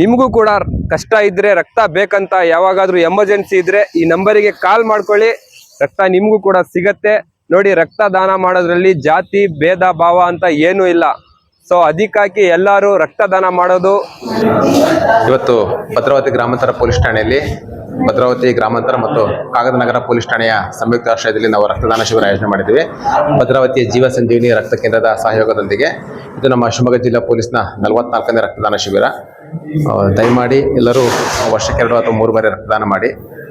ನಿಮಗೂ ಕೂಡ ಕಷ್ಟ ಇದ್ದರೆ ರಕ್ತ ಬೇಕಂತ ಯಾವಾಗಾದರೂ ಎಮರ್ಜೆನ್ಸಿ ಇದ್ದರೆ ಈ ನಂಬರಿಗೆ ಕಾಲ್ ಮಾಡ್ಕೊಳ್ಳಿ. ರಕ್ತ ನಿಮಗೂ ಕೂಡ ಸಿಗತ್ತೆ. ನೋಡಿ ರಕ್ತ ದಾನ ಮಾಡೋದ್ರಲ್ಲಿ ಜಾತಿ, ಭೇದ, ಭಾವ ಅಂತ ಏನೂ ಇಲ್ಲ. ಸೊ ಅದಕ್ಕಾಗಿ ಎಲ್ಲರೂ ರಕ್ತದಾನ ಮಾಡೋದು. ಇವತ್ತು ಭದ್ರಾವತಿ ಗ್ರಾಮಾಂತರ ಪೊಲೀಸ್ ಠಾಣೆಯಲ್ಲಿ, ಭದ್ರಾವತಿ ಗ್ರಾಮಾಂತರ ಮತ್ತು ಕಾಗದನಗರ ಪೊಲೀಸ್ ಠಾಣೆಯ ಸಂಯುಕ್ತ ಆಶ್ರಯದಲ್ಲಿ ನಾವು ರಕ್ತದಾನ ಶಿಬಿರ ಆಯೋಜನೆ ಮಾಡಿದ್ದೀವಿ. ಭದ್ರಾವತಿಯ ಜೀವ ಸಂಜೀವಿನಿ ರಕ್ತ ಕೇಂದ್ರದ ಸಹಯೋಗದೊಂದಿಗೆ ಇದು ನಮ್ಮ ಶಿವಮೊಗ್ಗ ಜಿಲ್ಲಾ ಪೊಲೀಸ್ನ ನಲವತ್ನಾಲ್ಕನೇ ರಕ್ತದಾನ ಶಿಬಿರ. ದಯಮಾಡಿ ಎಲ್ಲರೂ ವರ್ಷಕ್ಕೆ ಎರಡು ಅಥವಾ ಮೂರು ಬಾರಿ ರಕ್ತದಾನ ಮಾಡಿ.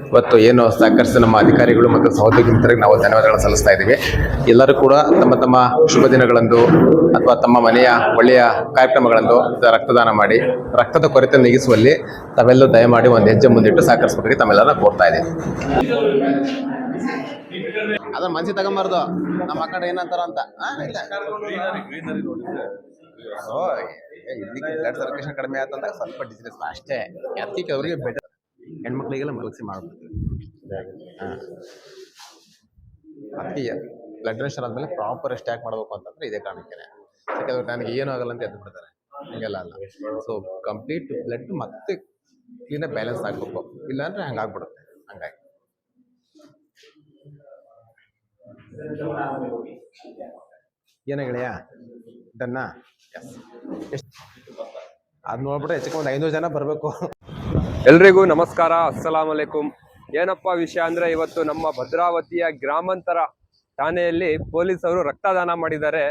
ಇವತ್ತು ಏನು ಸಹಕರಿಸಿದ ನಮ್ಮ ಅಧಿಕಾರಿಗಳು ಮತ್ತು ಸಹೋದ್ಯೋಗಿ ಮಿತ್ರರಿಗೆ ನಾವು ಧನ್ಯವಾದಗಳನ್ನು ಸಲ್ಲಿಸ್ತಾ ಇದ್ದೀವಿ. ಎಲ್ಲರೂ ಕೂಡ ತಮ್ಮ ತಮ್ಮ ಶುಭ ದಿನಗಳಂದು ಅಥವಾ ತಮ್ಮ ಮನೆಯ ಒಳ್ಳೆಯ ಕಾರ್ಯಕ್ರಮಗಳಂದು ರಕ್ತದಾನ ಮಾಡಿ, ರಕ್ತದ ಕೊರತೆ ನೀಗಿಸುವಲ್ಲಿ ತಾವೆಲ್ಲರೂ ದಯಮಾಡಿ ಒಂದು ಹೆಜ್ಜೆ ಮುಂದಿಟ್ಟು ಸಹಕರಿಸಬೇಕಾಗಿ ತಮ್ಮೆಲ್ಲರನ್ನ ಕೋರ್ತಾ ಇದ್ದೀವಿ. ಅದನ್ನು ಮನಸ್ಸಿಗೆ ತಗೊಂಬಾರ್ದು. ನಮ್ಮ ಕಡೆ ಏನಂತಾರ ಅಂತ. ಬ್ಲಡ್ ಸರ್ಕ್ಯುಲೇಷನ್ ಕಡಿಮೆ ಆತಂದಾಗ ಸ್ವಲ್ಪ ಡಿಸೀಸ್ ಅಷ್ಟೇ. ಅದಕ್ಕೆ ಅವರಿಗೆ ಬೆಟರ್ ಹೆಣ್ಮಕ್ಳಿಗೆಲ್ಲ ಮಲಗಿಸಿ ಮಾಡ್ಬಿಡ್ತೀವಿ ಹಾಂ. ಅದಕ್ಕೆ ಬ್ಲಡ್ ಪ್ರೆಷರ್ ಆದಮೇಲೆ ಪ್ರಾಪರ್ ಸ್ಟ್ಯಾಕ್ ಮಾಡಬೇಕು ಅಂತಂದ್ರೆ ಇದೇ ಕಾರಣಕ್ಕೆ ಯಾಕಂದ್ರೆ ನನಗೆ ಏನೂ ಆಗಲ್ಲ ಅಂತ ಎದ್ದು ಬಿಡ್ತಾರೆ. ಹಂಗೆಲ್ಲ ಅಲ್ಲ. ಸೊ ಕಂಪ್ಲೀಟ್ ಬ್ಲಡ್ ಮತ್ತೆ ಕ್ಲೀನಾಗಿ ಬ್ಯಾಲೆನ್ಸ್ ಆಗಬೇಕು ಇಲ್ಲಾಂದ್ರೆ ಹಂಗೆ ಆಗ್ಬಿಡುತ್ತೆ. ಹಂಗಾಗಿ. ಏನ ಗೆಳೆಯ ಎಷ್ಟು ಅದು ನೋಡ್ಬಿಟ್ರೆ ಹೆಚ್ಚಕ್ಕೆ ಒಂದು ಐನೂರು ಜನ ಬರಬೇಕು. ಎಲ್ರಿಗೂ ನಮಸ್ಕಾರ ಅಸ್ಸಲಾಂ ಅಲೈಕುಂ ಏನಪ್ಪ ವಿಷಯ ಅಂದ್ರೆ ಇವತ್ತು ನಮ್ಮ ಭದ್ರಾವತಿಯ ಗ್ರಾಮಾಂತರ ಠಾಣೆಯಲ್ಲಿ ಪೊಲೀಸರು ರಕ್ತದಾನ ಮಾಡಿದ್ದಾರೆ.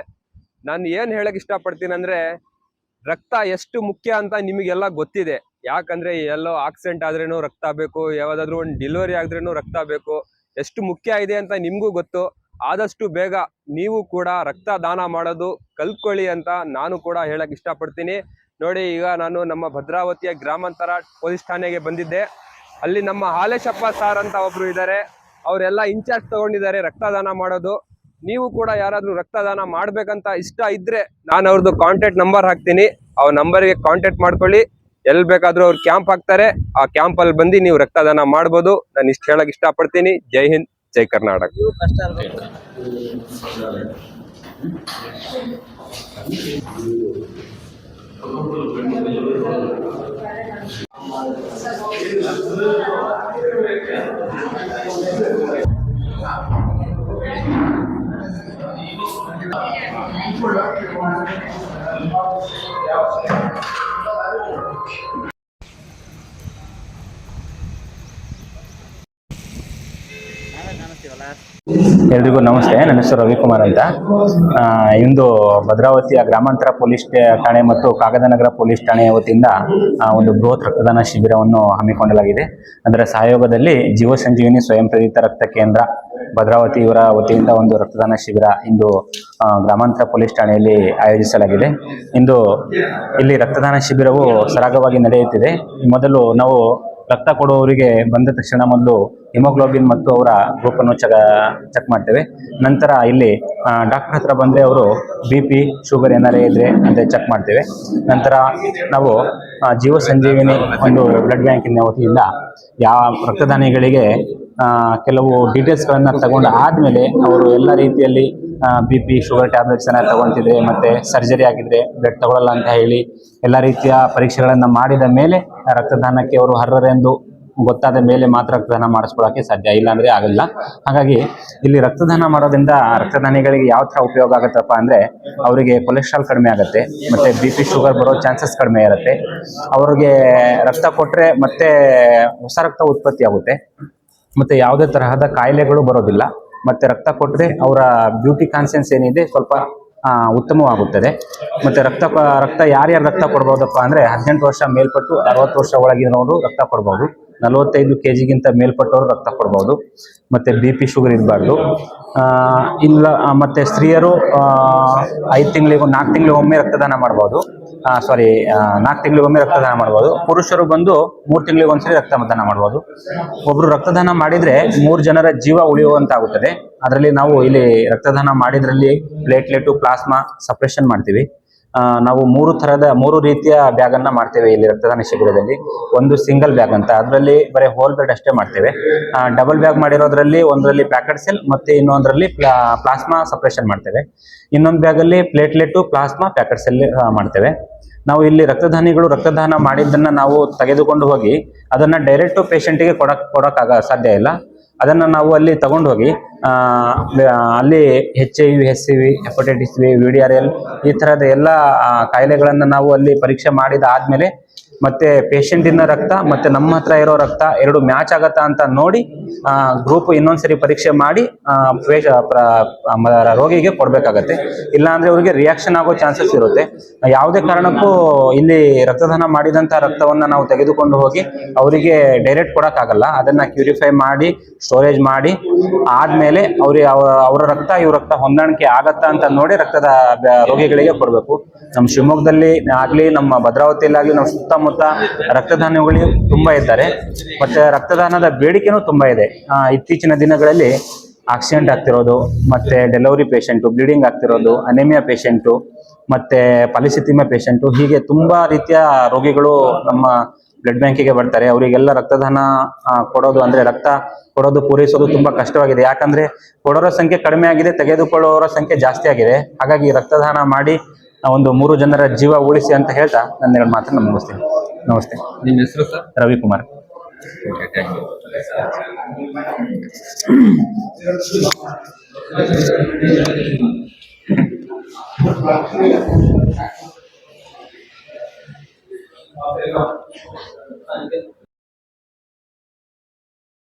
ನಾನು ಏನು ಹೇಳಕ್ ಇಷ್ಟಪಡ್ತೀನಿ ಅಂದ್ರೆ ರಕ್ತ ಎಷ್ಟು ಮುಖ್ಯ ಅಂತ ನಿಮಗೆಲ್ಲ ಗೊತ್ತಿದೆ. ಯಾಕಂದ್ರೆ ಎಲ್ಲೋ ಆಕ್ಸಿಡೆಂಟ್ ಆದ್ರೇನು ರಕ್ತ ಬೇಕು, ಯಾವ್ದಾದ್ರು ಒಂದು ಡೆಲಿವರಿ ಆದ್ರೇನು ರಕ್ತ ಬೇಕು. ಎಷ್ಟು ಮುಖ್ಯ ಇದೆ ಅಂತ ನಿಮಗೂ ಗೊತ್ತು. ಆದಷ್ಟು ಬೇಗ ನೀವು ಕೂಡ ರಕ್ತ ದಾನ ಮಾಡೋದು ಕಲ್ತ್ಕೊಳ್ಳಿ ಅಂತ ನಾನು ಕೂಡ ಹೇಳಕ್ ಇಷ್ಟಪಡ್ತೀನಿ. ನೋಡಿ, ಈಗ ನಾನು ನಮ್ಮ ಭದ್ರಾವತಿಯ ಗ್ರಾಮಾಂತರ ಪೊಲೀಸ್ ಠಾಣೆಗೆ ಬಂದಿದ್ದೆ. ಅಲ್ಲಿ ನಮ್ಮ ಹಾಲೇಶಪ್ಪ ಸಾರ್ ಅಂತ ಒಬ್ರು ಇದ್ದಾರೆ. ಅವರೆಲ್ಲ ಇನ್ಚಾರ್ಜ್ ತಗೊಂಡಿದ್ದಾರೆ ರಕ್ತದಾನ ಮಾಡೋದು. ನೀವು ಕೂಡ ಯಾರಾದರೂ ರಕ್ತದಾನ ಮಾಡ್ಬೇಕಂತ ಇಷ್ಟ ಇದ್ರೆ ನಾನು ಅವ್ರದ್ದು ಕಾಂಟ್ಯಾಕ್ಟ್ ನಂಬರ್ ಹಾಕ್ತೀನಿ. ಆ ನಂಬರ್ಗೆ ಕಾಂಟ್ಯಾಕ್ಟ್ ಮಾಡ್ಕೊಳ್ಳಿ. ಎಲ್ಲಿ ಬೇಕಾದರೂ ಅವ್ರು ಕ್ಯಾಂಪ್ ಹಾಕ್ತಾರೆ. ಆ ಕ್ಯಾಂಪಲ್ಲಿ ಬಂದು ನೀವು ರಕ್ತದಾನ ಮಾಡ್ಬೋದು. ನಾನು ಇಷ್ಟು ಹೇಳಕ್ ಇಷ್ಟಪಡ್ತೀನಿ. ಜೈ ಹಿಂದ್. ಜೈ ಕರ್ನಾಟಕ ಎಲ್ರಿಗೂ ನಮಸ್ತೆ. ನನ್ನ ಹೆಸರು ರವಿಕುಮಾರ್ ಅಂತ. ಇಂದು ಭದ್ರಾವತಿಯ ಗ್ರಾಮಾಂತರ ಪೊಲೀಸ್ ಠಾಣೆ ಮತ್ತು ಕಾಗದನಗರ ಪೊಲೀಸ್ ಠಾಣೆಯ ವತಿಯಿಂದ ಒಂದು ಬೃಹತ್ ರಕ್ತದಾನ ಶಿಬಿರವನ್ನು ಹಮ್ಮಿಕೊಳ್ಳಲಾಗಿದೆ ಅದರ ಸಹಯೋಗದಲ್ಲಿ ಜೀವ ಸಂಜೀವಿನಿ ಸ್ವಯಂ ಪ್ರೇರಿತ ರಕ್ತ ಕೇಂದ್ರ ಭದ್ರಾವತಿ ಇವರ ವತಿಯಿಂದ ಒಂದು ರಕ್ತದಾನ ಶಿಬಿರ ಇಂದು ಗ್ರಾಮಾಂತರ ಪೊಲೀಸ್ ಠಾಣೆಯಲ್ಲಿ ಆಯೋಜಿಸಲಾಗಿದೆ. ಇಂದು ಇಲ್ಲಿ ರಕ್ತದಾನ ಶಿಬಿರವು ಸರಾಗವಾಗಿ ನಡೆಯುತ್ತಿದೆ. ಮೊದಲು ನಾವು ರಕ್ತ ಕೊಡುವವರಿಗೆ ಬಂದ ತಕ್ಷಣ ಮೊದಲು ಹಿಮೋಗ್ಲೋಬಿನ್ ಮತ್ತು ಅವರ ಗ್ರೂಪನ್ನು ಚೆಕ್ ಚೆಕ್ ಮಾಡ್ತೇವೆ. ನಂತರ ಇಲ್ಲಿ ಡಾಕ್ಟರ್ ಹತ್ರ ಬಂದರೆ ಅವರು ಬಿ ಪಿ ಶುಗರ್ ಏನಾರೇ ಇದ್ದರೆ ಅಂತ ಚೆಕ್ ಮಾಡ್ತೇವೆ. ನಂತರ ನಾವು ಜೀವ ಸಂಜೀವಿನಿ ಒಂದು ಬ್ಲಡ್ ಬ್ಯಾಂಕಿನ ವತಿಯಿಂದ ಯಾವ ರಕ್ತದಾನಿಗಳಿಗೆ ಕೆಲವು ಡೀಟೇಲ್ಸ್ಗಳನ್ನು ತಗೊಂಡು ಆದಮೇಲೆ ಅವರು ಎಲ್ಲ ರೀತಿಯಲ್ಲಿ ಬಿ ಪಿ ಶುಗರ್ ಟ್ಯಾಬ್ಲೆಟ್ಸ್ ಅನ್ನ ತಗೊಂತಿದ್ರೆ ಮತ್ತೆ ಸರ್ಜರಿ ಆಗಿದ್ರೆ ಬ್ಲಡ್ ತಗೊಳ್ಳಲ್ಲ ಅಂತ ಹೇಳಿ ಎಲ್ಲ ರೀತಿಯ ಪರೀಕ್ಷೆಗಳನ್ನು ಮಾಡಿದ ಮೇಲೆ ರಕ್ತದಾನಕ್ಕೆ ಅವರು ಅರ್ಹರೆಂದು ಗೊತ್ತಾದ ಮೇಲೆ ಮಾತ್ರ ರಕ್ತದಾನ ಮಾಡಿಸ್ಕೊಳ್ಳೋಕೆ ಸಾಧ್ಯ. ಇಲ್ಲಾಂದ್ರೆ ಆಗಲ್ಲ. ಹಾಗಾಗಿ ಇಲ್ಲಿ ರಕ್ತದಾನ ಮಾಡೋದ್ರಿಂದ ರಕ್ತದಾನಿಗಳಿಗೆ ಯಾವ ತರ ಉಪಯೋಗ ಆಗುತ್ತಪ್ಪ ಅಂದ್ರೆ ಅವರಿಗೆ ಕೊಲೆಸ್ಟ್ರಾಲ್ ಕಡಿಮೆ ಆಗುತ್ತೆ, ಮತ್ತೆ ಬಿ ಪಿ ಶುಗರ್ ಬರೋ ಚಾನ್ಸಸ್ ಕಡಿಮೆ ಇರುತ್ತೆ. ಅವ್ರಿಗೆ ರಕ್ತ ಕೊಟ್ಟರೆ ಮತ್ತೆ ಹೊಸ ರಕ್ತ ಉತ್ಪತ್ತಿ ಆಗುತ್ತೆ ಮತ್ತೆ ಯಾವುದೇ ತರಹದ ಕಾಯಿಲೆಗಳು ಬರೋದಿಲ್ಲ. ಮತ್ತೆ ರಕ್ತ ಕೊಟ್ಟರೆ ಅವರ ಬ್ಯೂಟಿ ಕಾನ್ಸಿಯನ್ಸ್ ಏನಿದೆ ಸ್ವಲ್ಪ ಉತ್ತಮವಾಗುತ್ತದೆ. ಮತ್ತೆ ರಕ್ತ ರಕ್ತ ಯಾರ್ಯಾರು ರಕ್ತ ಕೊಡ್ಬೋದಪ್ಪ ಅಂದರೆ ಹದಿನೆಂಟು ವರ್ಷ ಮೇಲ್ಪಟ್ಟು ಅರವತ್ತು ವರ್ಷ ಒಳಗಿನವರು ರಕ್ತ ಕೊಡ್ಬೋದು. ನಲವತ್ತೈದು ಕೆ ಜಿಗಿಂತ ಮೇಲ್ಪಟ್ಟವರು ರಕ್ತ ಕೊಡ್ಬೋದು. ಮತ್ತೆ ಬಿ ಪಿ ಶುಗರ್ ಇರಬಾರ್ದು. ಇಲ್ಲ ಮತ್ತು ಸ್ತ್ರೀಯರು ಐದು ತಿಂಗಳಿಗೂ, ನಾಲ್ಕು ತಿಂಗಳಿಗೊಮ್ಮೆ ರಕ್ತದಾನ ಮಾಡ್ಬೋದು. ಸಾರಿ ನಾಲ್ಕು ತಿಂಗಳಿಗೊಮ್ಮೆ ರಕ್ತದಾನ ಮಾಡ್ಬೋದು. ಪುರುಷರು ಬಂದು ಮೂರು ತಿಂಗಳಿಗೊಂದ್ಸರಿ ರಕ್ತದಾನ ಮಾಡ್ಬೋದು. ಒಬ್ಬರು ರಕ್ತದಾನ ಮಾಡಿದ್ರೆ ಮೂರು ಜನರ ಜೀವ ಉಳಿಯುವಂತಾಗುತ್ತದೆ. ಅದರಲ್ಲಿ ನಾವು ಇಲ್ಲಿ ರಕ್ತದಾನ ಮಾಡಿದ್ರಲ್ಲಿ ಪ್ಲೇಟ್ಲೆಟು ಪ್ಲಾಸ್ಮಾ ಸಪ್ರೇಷನ್ ಮಾಡ್ತೀವಿ. ನಾವು ಮೂರು ಥರದ, ಮೂರು ರೀತಿಯ ಬ್ಯಾಗ್ ಅನ್ನ ಮಾಡ್ತೇವೆ ಇಲ್ಲಿ ರಕ್ತದಾನ ಶಿಬಿರದಲ್ಲಿ. ಒಂದು ಸಿಂಗಲ್ ಬ್ಯಾಗ್ ಅಂತ. ಅದರಲ್ಲಿ ಬರೀ ಹೋಲ್ ಬ್ಲಡ್ ಅಷ್ಟೇ ಮಾಡ್ತೇವೆ. ಡಬಲ್ ಬ್ಯಾಗ್ ಮಾಡಿರೋದ್ರಲ್ಲಿ ಒಂದರಲ್ಲಿ ಪ್ಯಾಕೆಟ್ ಸೆಲ್ ಮತ್ತೆ ಇನ್ನೊಂದರಲ್ಲಿ ಪ್ಲಾಸ್ಮಾ ಸಪ್ರೇಷನ್ ಮಾಡ್ತೇವೆ. ಇನ್ನೊಂದು ಬ್ಯಾಗಲ್ಲಿ ಪ್ಲೇಟ್ಲೆಟ್ ಪ್ಲಾಸ್ಮಾ ಪ್ಯಾಕೆಟ್ ಸೆಲ್ ಮಾಡ್ತೇವೆ. ನಾವು ಇಲ್ಲಿ ರಕ್ತದಾನಿಗಳು ರಕ್ತದಾನ ಮಾಡಿದ್ದನ್ನ ನಾವು ತೆಗೆದುಕೊಂಡು ಹೋಗಿ ಅದನ್ನ ಡೈರೆಕ್ಟ್ ಪೇಷಂಟಿಗೆ ಕೊಡಕ್, ಕೊಡಕ್ಕಾಗ ಸಾಧ್ಯ ಇಲ್ಲ. ಅದನ್ನ ನಾವು ಅಲ್ಲಿ ತಗೊಂಡು ಹೋಗಿ ಅಲ್ಲಿ H I V S C V hepatitis B V D R L ಈ ಥರದ ಎಲ್ಲ ಕಾಯಿಲೆಗಳನ್ನು ನಾವು ಅಲ್ಲಿ ಪರೀಕ್ಷೆ ಮಾಡಿದ ಆದ್ಮೇಲೆ ಮತ್ತೆ ಪೇಷಂಟಿನ ರಕ್ತ ಮತ್ತೆ ನಮ್ಮ ಹತ್ರ ಇರೋ ರಕ್ತ ಎರಡು ಮ್ಯಾಚ್ ಆಗತ್ತಾ ಅಂತ ನೋಡಿ ಗ್ರೂಪ್ ಇನ್ನೊಂದ್ಸರಿ ಪರೀಕ್ಷೆ ಮಾಡಿ ರೋಗಿಗೆ ಕೊಡಬೇಕಾಗತ್ತೆ. ಇಲ್ಲಾಂದ್ರೆ ಅವರಿಗೆ ರಿಯಾಕ್ಷನ್ ಆಗೋ ಚಾನ್ಸಸ್ ಇರುತ್ತೆ. ಯಾವುದೇ ಕಾರಣಕ್ಕೂ ಇಲ್ಲಿ ರಕ್ತದಾನ ಮಾಡಿದಂತ ರಕ್ತವನ್ನ ನಾವು ತೆಗೆದುಕೊಂಡು ಹೋಗಿ ಅವರಿಗೆ ಡೈರೆಕ್ಟ್ ಕೊಡಕ್ಕಾಗಲ್ಲ. ಅದನ್ನ ಕ್ಯೂರಿಫೈ ಮಾಡಿ ಸ್ಟೋರೇಜ್ ಮಾಡಿ, ಆದ್ಮೇಲೆ ಅವ್ರಿಗೆ ಅವರ ಅವರ ರಕ್ತ, ಇವ್ರ ರಕ್ತ ಹೊಂದಾಣಿಕೆ ಆಗತ್ತಾ ಅಂತ ನೋಡಿ ರಕ್ತದ ರೋಗಿಗಳಿಗೆ ಕೊಡಬೇಕು. ನಮ್ಮ ಶಿವಮೊಗ್ಗದಲ್ಲಿ ಆಗ್ಲಿ, ನಮ್ಮ ಭದ್ರಾವತಿಯಲ್ಲಿ ಆಗಲಿ ನಮ್ಮ ಸುತ್ತಮುತ್ತ ರಕ್ತದಾನಿಗಳು ತುಂಬಾ ಇದ್ದಾರೆ. ಮತ್ತೆ ರಕ್ತದಾನದ ಬೇಡಿಕೆನೂ ತುಂಬಾ ಇದೆ. ಇತ್ತೀಚಿನ ದಿನಗಳಲ್ಲಿ ಆಕ್ಸಿಡೆಂಟ್ ಆಗ್ತಿರೋದು, ಮತ್ತೆ ಡೆಲಿವರಿ ಪೇಷಂಟು, ಬ್ಲೀಡಿಂಗ್ ಆಗ್ತಿರೋದು, ಅನಿಮಿಯಾ ಪೇಷಂಟು, ಮತ್ತೆ ಪಲಿಸಿತಿಮ ಪೇಷಂಟು, ಹೀಗೆ ತುಂಬಾ ರೀತಿಯ ರೋಗಿಗಳು ನಮ್ಮ ಬ್ಲಡ್ ಬ್ಯಾಂಕಿಗೆ ಬರ್ತಾರೆ. ಅವರಿಗೆಲ್ಲ ರಕ್ತದಾನ ಕೊಡೋದು ಅಂದ್ರೆ ರಕ್ತ ಕೊಡೋದು ಪೂರೈಸೋದು ತುಂಬಾ ಕಷ್ಟವಾಗಿದೆ. ಯಾಕಂದ್ರೆ ಕೊಡೋರ ಸಂಖ್ಯೆ ಕಡಿಮೆ ಆಗಿದೆ, ತೆಗೆದುಕೊಳ್ಳೋರ ಸಂಖ್ಯೆ ಜಾಸ್ತಿ ಆಗಿದೆ. ಹಾಗಾಗಿ ರಕ್ತದಾನ ಮಾಡಿ ಒಂದು ಮೂರು ಜನರ ಜೀವ ಉಳಿಸಿ ಅಂತ ಹೇಳ್ತಾ ನನ್ನ ಎರಡು ಮಾತ್ರ ನಮ್ಗೆ ಮುಗಿಸ್ತೀನಿ. ನಮಸ್ತೆ. ನಿಮ್ಮ ಹೆಸರು ಸರ್? ರವಿಕುಮಾರ್.